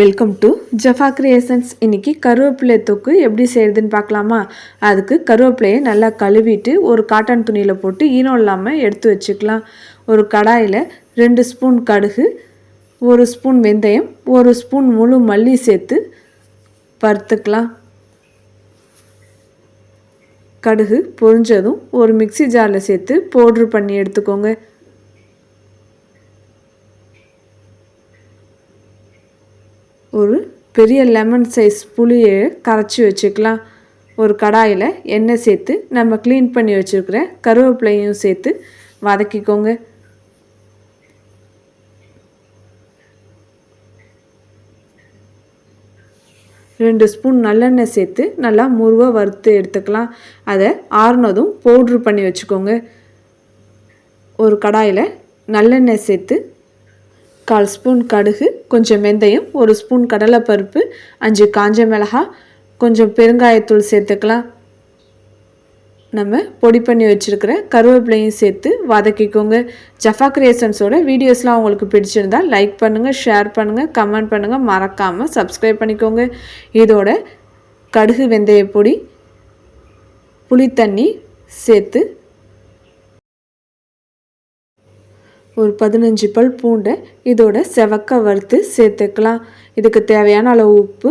Welcome to Jaffa creations இன்றைக்கி கருவேப்பிலை தொக்கு எப்படி செய்கிறதுன்னு பார்க்கலாமா? அதுக்கு கருவேப்பிலையை நல்லா கழுவிட்டு ஒரு காட்டன் துணியில் போட்டு ஈரம் இல்லாமல் எடுத்து வச்சுக்கலாம். ஒரு கடாயில் ரெண்டு ஸ்பூன் கடுகு ஒரு ஸ்பூன் வெந்தயம் ஒரு ஸ்பூன் முழு மல்லி சேர்த்து வறுத்துக்கலாம். கடுகு பொரிஞ்சதும் ஒரு மிக்ஸி ஜாரில் சேர்த்து பவுட்ரு பண்ணி எடுத்துக்கோங்க. ஒரு பெரிய லெமன் சைஸ் புளியை கரைச்சி வச்சுக்கலாம். ஒரு கடாயில் எண்ணெய் சேர்த்து நம்ம க்ளீன் பண்ணி வச்சுருக்கிற கருவேப்பிலையும் சேர்த்து வதக்கிக்கோங்க. ரெண்டு ஸ்பூன் நல்லெண்ணெய் சேர்த்து நல்லா முருவாக வறுத்து எடுத்துக்கலாம். அதை ஆறுனதும் பவுட்ரு பண்ணி வச்சுக்கோங்க. ஒரு கடாயில் நல்லெண்ணெய் சேர்த்து கால் ஸ்பூன் கடுகு கொஞ்சம் வெந்தயம் ஒரு ஸ்பூன் கடலைப்பருப்பு அஞ்சு காஞ்ச மிளகா கொஞ்சம் பெருங்காயத்தூள் சேர்த்துக்கலாம். நம்ம பொடி பண்ணி வச்சுருக்கிற கருவேப்பிலையும் சேர்த்து வதக்கிக்கோங்க. ஜஃபா கிரியேஷன்ஸோட வீடியோஸ்லாம் உங்களுக்கு பிடிச்சிருந்தா லைக் பண்ணுங்கள் ஷேர் பண்ணுங்கள் கமெண்ட் பண்ணுங்கள் மறக்காமல் சப்ஸ்கிரைப் பண்ணிக்கோங்க. இதோட கடுகு வெந்தய பொடி புளித்தண்ணி சேர்த்து ஒரு பதினஞ்சு பல் பூண்டை இதோட செவக்க வறுத்து சேர்த்துக்கலாம். இதுக்கு தேவையான அளவு உப்பு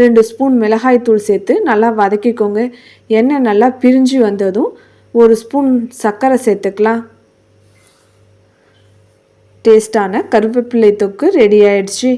ரெண்டு ஸ்பூன் மிளகாய்த்தூள் சேர்த்து நல்லா வதக்கிக்கோங்க. எண்ணெய் நல்லா பிரிஞ்சு வந்ததும் ஒரு ஸ்பூன் சர்க்கரை சேர்த்துக்கலாம். டேஸ்டான கருவேப்பிள்ளை தொக்கு ரெடி ஆயிடுச்சு.